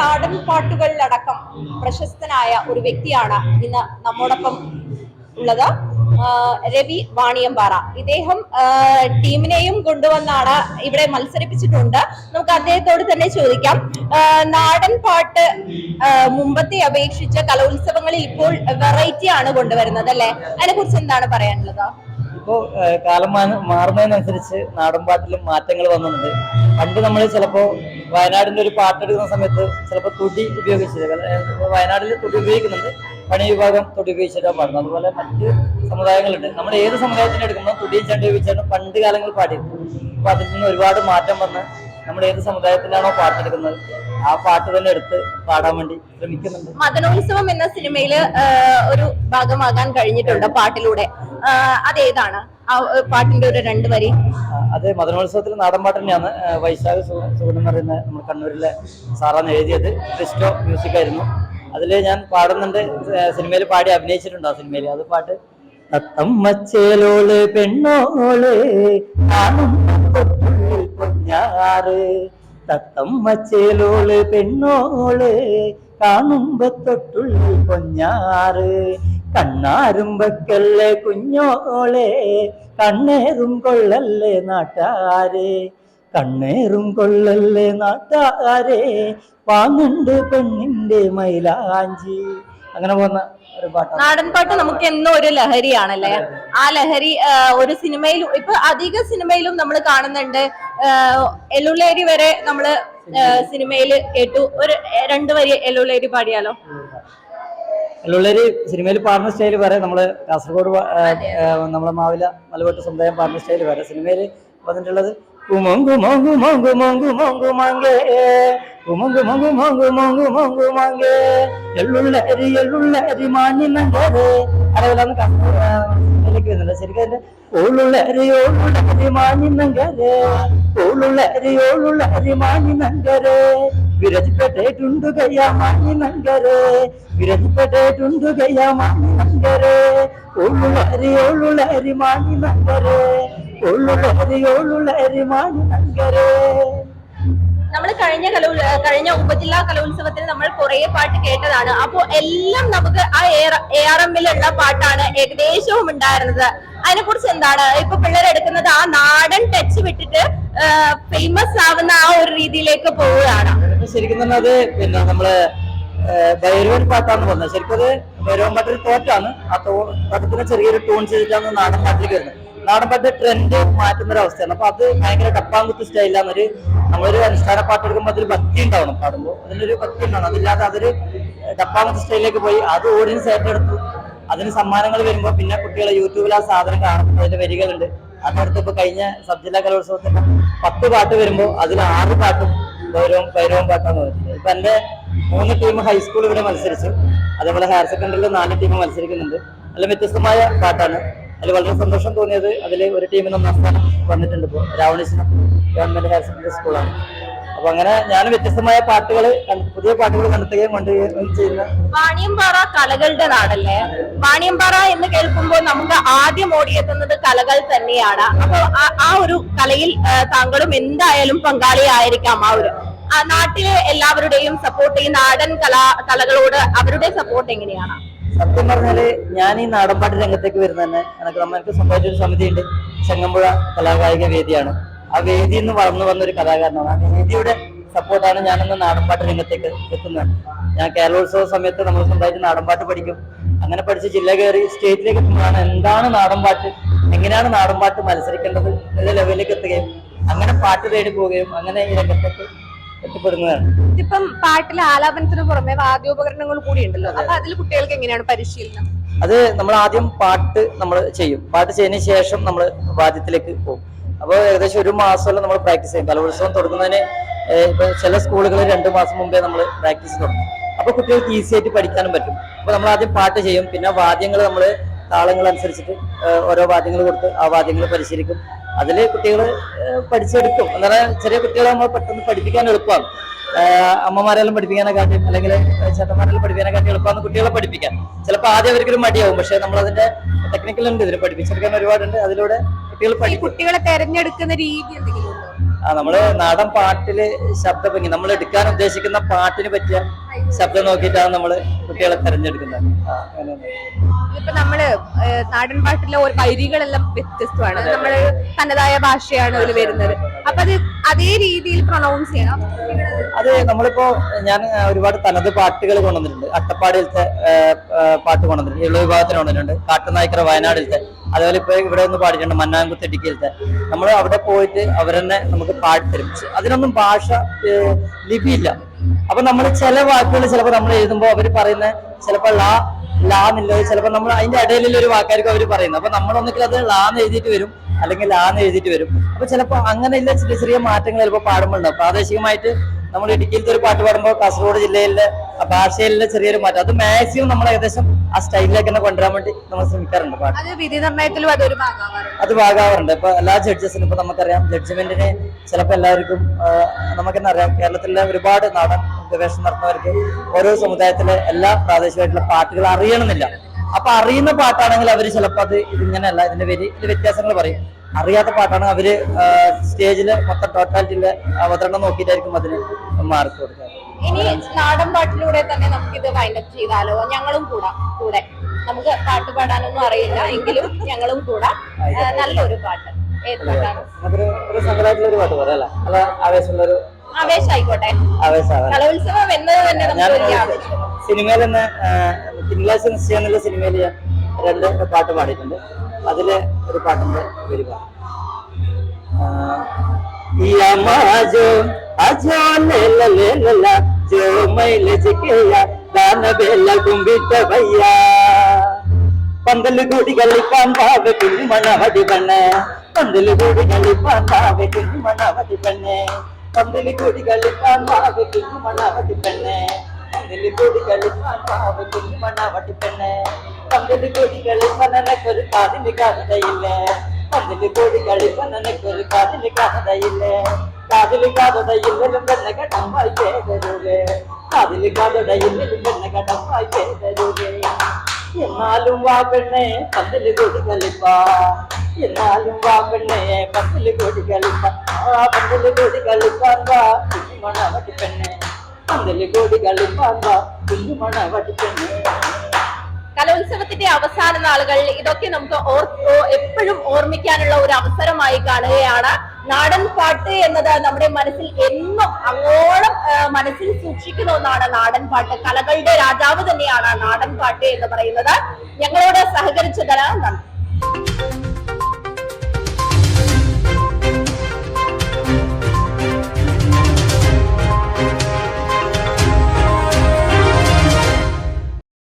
നാടൻ പാട്ടുകളിലടക്കം പ്രശസ്തനായ ഒരു വ്യക്തിയാണ് ഇന്ന് നമ്മോടൊപ്പം ഉള്ളത്. രവി വാണിയമ്പാറ. ഇദ്ദേഹം ടീമിനെയും കൊണ്ടുവന്നാണ് ഇവിടെ മത്സരിപ്പിച്ചിട്ടുണ്ട്. നമുക്ക് അദ്ദേഹത്തോട് തന്നെ ചോദിക്കാം. നാടൻ പാട്ട് മുമ്പത്തെ അപേക്ഷിച്ച് കലോത്സവങ്ങളിൽ ഇപ്പോൾ വെറൈറ്റി ആണ് കൊണ്ടുവരുന്നത് അല്ലെ? അതിനെ കുറിച്ച് എന്താണ് പറയാനുള്ളത്? ഇപ്പോ ഏഹ്, കാലം മാറുന്നതിനനുസരിച്ച് നാടൻ പാട്ടിലും മാറ്റങ്ങൾ വന്നിട്ടുണ്ട്. പണ്ട് നമ്മൾ ചിലപ്പോ വയനാടിന്റെ ഒരു പാട്ടെടുക്കുന്ന സമയത്ത് ചിലപ്പോൾ തുടി ഉപയോഗിച്ചിട്ട് ഏഹ്, വയനാട്ടിൽ തുടി ഉപയോഗിക്കുന്നുണ്ട്. പണി വിഭാഗം തുടി ഉപയോഗിച്ചിട്ടാണ് പാടുന്നത്. അതുപോലെ മറ്റ് സമുദായങ്ങളുണ്ട്. നമ്മൾ ഏത് സമുദായത്തിന് എടുക്കുമ്പോൾ തുടിയും ചെണ്ട ഉപയോഗിച്ചാണ് പണ്ട് കാലങ്ങളിൽ പാടിയത്. അപ്പൊ അതിൽ നിന്ന് ഒരുപാട് മാറ്റം വന്ന് നമ്മൾ ഏത് സമുദായത്തിലാണോ പാട്ടെടുക്കുന്നത് ആ പാട്ട് തന്നെ എടുത്ത് പാടാൻ വേണ്ടി ശ്രമിക്കുന്നുണ്ട്. മദനോത്സവം എന്ന സിനിമയിൽ ഒരു ഭാഗമാകാൻ കഴിഞ്ഞിട്ടുണ്ട് പാട്ടിലൂടെ. അതേതാണ്? ആ പാട്ടിന്റെ ഒരു രണ്ട് വരി. അതെ മദനോത്സവത്തിൽ നാടൻ പാട്ട് തന്നെയാണ്. വൈശാഖ സുഗുണം എന്ന് പറയുന്ന നമ്മുടെ കണ്ണൂരിലെ സാറാന്ന് എഴുതിയത്. ക്രിസ്റ്റോ മ്യൂസിക് ആയിരുന്നു. അതിൽ ഞാൻ പാടുന്നുണ്ട്. സിനിമയിൽ പാടി അഭിനയിച്ചിട്ടുണ്ട് ആ സിനിമയിൽ. അത് പാട്ട് തത്തമ്മച്ചേലോൾ പെണ്ണോൾ കാണും പൊന്നാറ് തത്തമ്മച്ചേലോൾ പെണ്ണോൾ കാണുമ്പോ തൊട്ടുള്ളിൽ പൊന്നാറ് കണ്ണാരും വെക്കല്ലേ കുഞ്ഞോളെ കണ്ണേറും കൊള്ളല്ലേ നാട്ടാരെ. കണ്ണേറും കൊള്ളല്ലേ നാട്ടാരെ വാങ്ങുണ്ട് പെണ്ണിന്റെ മൈലാഞ്ചി. അങ്ങനെ പോകുന്ന ഒരു നാടൻ പാട്ട് നമുക്ക് എന്നും ഒരു ലഹരിയാണല്ലേ? ആ ലഹരി ഒരു സിനിമയിലും ഇപ്പൊ അധിക സിനിമയിലും നമ്മൾ കാണുന്നുണ്ട് ആ, എള്ളുള്ളേരി വരെ നമ്മൾ സിനിമയിൽ കേട്ടു. ഒരു രണ്ടു വരി എല്ലുള്ളേരി പാടിയാലോ? എല്ലുള്ളേരി സിനിമയിൽ പാടുന്ന സ്റ്റൈൽ വരെ നമ്മൾ കാസർഗോഡ് നമ്മളെ മാവില മലവട്ട് സമുദായം പാടുന്ന സ്റ്റൈൽ വരെ സിനിമയിൽ വന്നിട്ടുള്ളത് കുമോങ്കു മോങ്കു മോങ്കു മോങ്കു മോങ്കു മാങ്കേ കുമോങ്കു മോങ്കു മോങ്കു മോങ്കു മോങ്കു മാങ്കേ എള്ളുള്ളരി എള്ളുള്ളരി മാഞ്ഞി നങ്കരേ അതേപോലെയാണ് കാസർഗോഡിലേക്ക് വരുന്നത് ശരിക്കും അരി ഓളുള്ളരി ഓളുള്ളരി മാഞ്ഞി നങ്കരേ ഓളുള്ളരി മാഞ്ഞി നങ്കരെ. വിരജിപ്പെട്ടേറ്റുണ്ടു കയ്യ മാഞ്ഞി നങ്കരെ. വിരജിപ്പെട്ടേറ്റുണ്ടു കയ്യ മാഞ്ഞി നങ്കരേ. ഓളുള്ളരി ഓളുള്ളരി മാഞ്ഞി നങ്കരേ. ഓളുള്ളരി ഓളുള്ളരി മാഞ്ഞി നങ്കരെ. നമ്മൾ കഴിഞ്ഞ കലോ കഴിഞ്ഞ ഉപജില്ലാ കലോത്സവത്തിൽ നമ്മൾ കുറെ പാട്ട് കേട്ടതാണ്. അപ്പോ എല്ലാം നമുക്ക് ആ എ ആർ എമ്മിലുള്ള പാട്ടാണ് ഏകദേശവും ഉണ്ടായിരുന്നത്. അതിനെ കുറിച്ച് എന്താണ്? ഇപ്പൊ ആ നാടൻ ടച്ച് വിട്ടിട്ട് ഫേമസ് ആവുന്ന ആ ഒരു രീതിയിലേക്ക് പോവുകയാണ്. ശരിക്കും തന്നെ അത് പിന്നെ നമ്മൾ പാട്ടാന്ന് പറഞ്ഞത്. ശരിക്കും അത് ഭൈരവൻ പാട്ടൊരു തോറ്റാണ്. ആ തോ പട്ടത്തിന് ചെറിയൊരു ടൂൺ ചെയ്തിട്ടാണ് നാടൻ പാട്ടിലേക്ക് വരുന്നത്. നാടൻ പാട്ട് ട്രെൻഡ് മാറ്റുന്ന ഒരു അവസ്ഥയാണ്. അപ്പൊ അത് ഭയങ്കര ടപ്പാങ്കുത്ത് സ്റ്റൈലാന്നൊരു നമ്മളൊരു അനുഷ്ഠാന പാട്ട് എടുക്കുമ്പോൾ അതിൽ ഭക്തി ഉണ്ടാവണം പാടുമ്പോൾ അതിനൊരു ഭക്തി ഉണ്ടാവണം. അതില്ലാതെ അതൊരു ടപ്പാങ്കുത്ത് സ്റ്റൈലിലേക്ക് പോയി അത് ഓഡിയൻസ് ഏറ്റെടുത്തു. അതിന് സമ്മാനങ്ങൾ വരുമ്പോൾ പിന്നെ കുട്ടികളെ യൂട്യൂബിൽ ആ സാധനം കാണും. അതിന്റെ വരികളുണ്ട്. അതിനടുത്ത് ഇപ്പൊ കഴിഞ്ഞ സബ് ജില്ലാ കലോത്സവത്തിന് പത്ത് പാട്ട് വരുമ്പോൾ അതിൽ ആറ് പാട്ടും ഗൗരവം ഭൈരവം പാട്ടാണ് വരുന്നത് ഇപ്പൊ എന്റെ മൂന്ന് ടീം ഹൈസ്കൂൾ ഇവിടെ മത്സരിച്ചു. അതേപോലെ ഹയർ സെക്കൻഡറിയിൽ നാല് ടീം മത്സരിക്കുന്നുണ്ട്. നല്ല വ്യത്യസ്തമായ പാട്ടാണ്. അതിൽ വളരെ സന്തോഷം തോന്നിയത് അതിൽ ഒരു ടീമിന് ഒന്നാം സ്ഥാനം വന്നിട്ടുണ്ട് ഇപ്പോൾ രാവണേശ്വരം ഗവൺമെന്റ് ഹയർ സെക്കൻഡറി സ്കൂളാണ്. അപ്പൊ അങ്ങനെ ഞാൻ വ്യത്യസ്തമായ പാട്ടുകൾ പുതിയ പാട്ടുകൾ കണ്ടെത്തുകയും കൊണ്ടുവരികയും ചെയ്യുന്ന വാണിയമ്പാറ കലകളുടെ നാടല്ലേ? വാണിയമ്പാറ എന്ന് കേൾക്കുമ്പോൾ നമുക്ക് ആദ്യം ഓടിയെത്തുന്നത് കലകൾ തന്നെയാണ്. അപ്പൊ ആ- ഒരു കലയിൽ താങ്കളും എന്തായാലും പങ്കാളിയായിരിക്കാം ആ ഒരു നാട്ടിലെ എല്ലാവരുടെയും സപ്പോർട്ട് ഈ നാടൻ കലാ കലകളോട് അവരുടെ സപ്പോർട്ട് എങ്ങനെയാണ്? സത്യം പറഞ്ഞാൽ ഞാൻ ഈ നാടൻപാട്ട് രംഗത്തേക്ക് വരുന്ന തന്നെ എനിക്ക് നമ്മൾക്ക് സംഭവിച്ച ഒരു സമിതിയുണ്ട്. ചെങ്ങമ്പുഴ കലാകായിക വേദിയാണ്. ആ വേദിയിൽ നിന്ന് വളർന്നു വന്ന ഒരു കലാകാരനാണ്. ആ വേദിയുടെ സപ്പോർട്ടാണ് ഞാനിന്ന് നാടൻപാട്ട് രംഗത്തേക്ക് എത്തുന്നത്. ഞാൻ കേരളോത്സവ സമയത്ത് നമ്മൾ സ്വന്തമായിട്ട് നാടൻപാട്ട് പഠിക്കും. അങ്ങനെ പഠിച്ച് ജില്ല കയറി സ്റ്റേറ്റിലേക്ക് എത്തുമ്പോഴാണ് എന്താണ് നാടൻപാട്ട് എങ്ങനെയാണ് നാടൻപാട്ട് മത്സരിക്കേണ്ടത് എന്ന ലെവലിലേക്ക് എത്തുകയും അങ്ങനെ പാട്ട് തേടി പോവുകയും അങ്ങനെ ഈ രംഗത്തേക്ക് എത്തിപ്പെടുന്നതാണ്. ഇതിപ്പം പാട്ടിലെ ആലാപനത്തിന് പുറമെ വാദ്യോപകരണങ്ങൾ കൂടി ഉണ്ടല്ലോ. അപ്പൊ അതിൽ കുട്ടികൾക്ക് എങ്ങനെയാണ് പരിശീലനം? അത് നമ്മൾ ആദ്യം പാട്ട് നമ്മൾ ചെയ്യും. പാട്ട് ചെയ്തതിന് ശേഷം നമ്മൾ വാദ്യത്തിലേക്ക് പോകും. അപ്പോൾ ഏകദേശം ഒരു മാസമല്ല നമ്മൾ പ്രാക്ടീസ് ചെയ്യും കലോത്സവം തുടങ്ങുന്നതിന് ഇപ്പൊ ചില സ്കൂളുകളിൽ രണ്ട് മാസം മുമ്പേ നമ്മൾ പ്രാക്ടീസ് തുടങ്ങും. അപ്പൊ കുട്ടികൾക്ക് ഈസി ആയിട്ട് പഠിക്കാനും പറ്റും. അപ്പൊ നമ്മൾ ആദ്യം പാട്ട് ചെയ്യും. പിന്നെ വാദ്യങ്ങൾ നമ്മൾ താളങ്ങൾ അനുസരിച്ചിട്ട് ഓരോ വാദ്യങ്ങൾ കൊടുത്ത് ആ വാദ്യങ്ങൾ പരിശീലിക്കും. അതിൽ കുട്ടികൾ പഠിച്ചെടുക്കും. എന്നാൽ ചെറിയ കുട്ടികളെ നമ്മൾ പെട്ടെന്ന് പഠിപ്പിക്കാൻ എളുപ്പമാണ് അമ്മമാരെല്ലാം പഠിപ്പിക്കാനെക്കാട്ടും അല്ലെങ്കിൽ ചേട്ടന്മാരെല്ലാം പഠിപ്പിക്കാനെക്കാട്ടും എളുപ്പമാണ് കുട്ടികളെ പഠിപ്പിക്കാൻ. ചിലപ്പോൾ ആദ്യം അവർക്കൊരു മടിയാവും. പക്ഷെ നമ്മൾ അതിന്റെ ടെക്നിക്കൽ ഉണ്ട്. ഇതിൽ പഠിപ്പിച്ചെടുക്കാൻ ഒരുപാടുണ്ട്. അതിലൂടെ കുട്ടികൾ കുട്ടികളെ തെരഞ്ഞെടുക്കുന്ന രീതി എന്തെങ്കിലും ആ നമ്മൾ നാടൻ പാട്ടിൽ ശബ്ദഭംഗി നമ്മൾ എടുക്കാൻ ഉദ്ദേശിക്കുന്ന പാട്ടിന് പറ്റിയ ശബ്ദം നോക്കിയിട്ടാണ് നമ്മൾ കുട്ടികളെ തെരഞ്ഞെടുക്കുന്നത്. ഇപ്പൊ നമ്മൾ നാടൻ പാട്ടിലെ ഒരു വൈരികളെല്ലാം വ്യത്യസ്തമാണ്. നമ്മൾ തനതായ ഭാഷയാണ് അതിൽ വരുന്നത്. അപ്പൊ അത് അതേ രീതിയിൽ പ്രൊണൗൺസ് ചെയ്യണം. അത് നമ്മളിപ്പോ ഞാൻ ഒരുപാട് തനത് പാട്ടുകൾ കൊണ്ടുവന്നിട്ടുണ്ട്. അട്ടപ്പാടിയിലത്തെ ആ, ആ, പാട്ട് കൊണ്ടുവന്നിട്ടുണ്ട്. ഇളവ് വിഭാഗത്തിന് കൊണ്ടുവന്നിട്ടുണ്ട്. കാട്ടുനായ്ക്കര വയനാടിലത്തെ. അതുപോലെ ഇപ്പൊ ഇവിടെ ഒന്ന് പാടിയിട്ടുണ്ട് മന്നാങ്കുത്ത് ഇടുക്കിയിലത്തെ. നമ്മൾ അവിടെ പോയിട്ട് അവരെന്നെ നമുക്ക് പാടിത്തരും അതിനൊന്നും ഭാഷ ലിപിയില്ല. അപ്പൊ നമ്മൾ ചില വാക്കുകൾ ചിലപ്പോൾ നമ്മൾ എഴുതുമ്പോൾ അവർ പറയുന്ന ചിലപ്പോൾ ലാ ലാ എന്നുള്ളത് ചിലപ്പോൾ നമ്മൾ അതിന്റെ ഇടയിലുള്ള ഒരു വാക്കായിരിക്കും അവർ പറയുന്നത്. അപ്പൊ നമ്മൾ അത് അത് ലാന്ന് എഴുതിയിട്ട് വരും അല്ലെങ്കിൽ ലാ എന്ന് എഴുതിയിട്ട് വരും. അപ്പൊ ചിലപ്പോൾ അങ്ങനെയുള്ള ചെറിയ ചെറിയ മാറ്റങ്ങൾ ചിലപ്പോൾ പാടുമ്പോഴുണ്ട് പ്രാദേശികമായിട്ട് നമ്മൾ ഇടുക്കിയിലത്തെ ഒരു പാട്ട് പാടുമ്പോൾ കാസർഗോഡ് ജില്ലയിലെ ഭാഷയിലെ ചെറിയൊരു മാറ്റം. അത് മാക്സിമം നമ്മൾ ഏകദേശം ആ സ്റ്റൈലിലേക്ക് തന്നെ കൊണ്ടുവരാൻ വേണ്ടി നമ്മൾ ശ്രമിക്കാറുണ്ട് പാട്ട്. അത് വിധി നിർണയത്തിലും അതൊരു ഭാഗമാവാറുണ്ട്. അത് ഭാഗമാവാറുണ്ട്. ഇപ്പൊ എല്ലാ ജഡ്ജസിനും ഇപ്പൊ നമുക്കറിയാം ജഡ്ജ്മെന്റിനെ ചിലപ്പോൾ എല്ലാവർക്കും നമുക്ക് തന്നെ അറിയാം. കേരളത്തിലെ ഒരുപാട് നാടൻ ഗവേഷണം നടത്തുന്നവർക്ക് ഓരോ സമുദായത്തിലെ എല്ലാ പ്രാദേശികമായിട്ടുള്ള പാട്ടുകൾ അറിയണമെന്നില്ല. അപ്പൊ അറിയുന്ന പാട്ടാണെങ്കിൽ അവർ ചിലപ്പോൾ അത് ഇതിങ്ങനെയല്ല ഇതിന്റെ ഇത് വ്യത്യാസങ്ങൾ പറയും. അറിയാത്ത പാട്ടാണ് അവർ സ്റ്റേജിൽ മൊത്തം ടോട്ടാലിറ്റിയിലെ അവതരണം നോക്കിയിട്ടായിരിക്കും അതിന് മാർക്ക് കൊടുക്കുക ഇനി നാടൻ പാട്ടിലൂടെ തന്നെ നമുക്ക് ഇത് വൈൻഡപ്പ് ചെയ്താലോ? ഞങ്ങളും കൂടാ കൂടെ. നമുക്ക് പാട്ട് പാടാനൊന്നും അറിയില്ല എങ്കിലും ഞങ്ങളും കൂടാ. നല്ലൊരു പാട്ട്. ഏത് തന്നെ നമുക്ക് തിങ്കളാഴ്ച എന്നുള്ള സിനിമയിൽ രണ്ട് പാട്ട് പാടിയിട്ടുണ്ട്. അതിൽ ഒരു പാട്ടിന്റെ ഒരു ಅಜಾಲೆಲ್ಲ ಜೋ ಮೈಲಸಿಕೆಯ ದಾನವೆಲ್ಲ ತುಂಬಿದ್ದವಯ್ಯ பந்தல் கூடிகளை பாண்டாவ குஞ்சுமணவதி பண்ண. பந்தல் கூடிகளை பாண்டாவ குஞ்சுமணவதி பண்ண. பந்தல் கூடிகளை பாண்டாவ குஞ்சுமணவதி பண்ண. பந்தல் கூடிகளை பாண்டாவ குஞ்சுமணவதி பண்ண. பந்தல் கூடிகளை மனனுக்கு ஒரு காதலி காதல இல்ல. பந்தல் கூடிகளை மனனுக்கு ஒரு காதலி காதல இல்லை. എനക്കൊരു കാതിന് കഥയില്ലേ പന്തല് കൂടി കളിപ്പാൻ എനക്കൊരു കാതിന് കഥയില്ലേ കാതില് കാതടയില്ലും പെണ്ണ കടമ്പായി പേരൂലേ കാതില് കാതടയില്ലും പെണ്ണ കടമ്പായി പേരൂലേ എന്നാലും വാ പെണ്ണെ പന്തല് കൊടി കളിപ്പ എന്നാലും വാ പെണ്ണെ പന്തല് കൊടി കളിപ്പ ആ പന്തല് കൊടി കളിപ്പാൻ വാ കുഞ്ഞുമണ വടി പെണ്ണെ പന്തല് കൊടി കളിപ്പാൻ വാ കുഞ്ഞുമണ വടി പെണ്ണെ കലോത്സവത്തിന്റെ അവസാന നാളുകൾ ഇതൊക്കെ നമുക്ക് എപ്പോഴും ഓർമ്മിക്കാനുള്ള ഒരു അവസരമായി കാണുകയാണ്. നാടൻ പാട്ട് എന്നത് നമ്മുടെ മനസ്സിൽ എന്നും അങ്ങോളം മനസ്സിൽ സൂക്ഷിക്കുന്ന ഒന്നാണ് നാടൻ പാട്ട്. കലകളുടെ രാജാവ് തന്നെയാണ് നാടൻ പാട്ട് എന്ന് പറയുന്നത്. ഞങ്ങളോട് സഹകരിച്ചതിന് നന്ദി.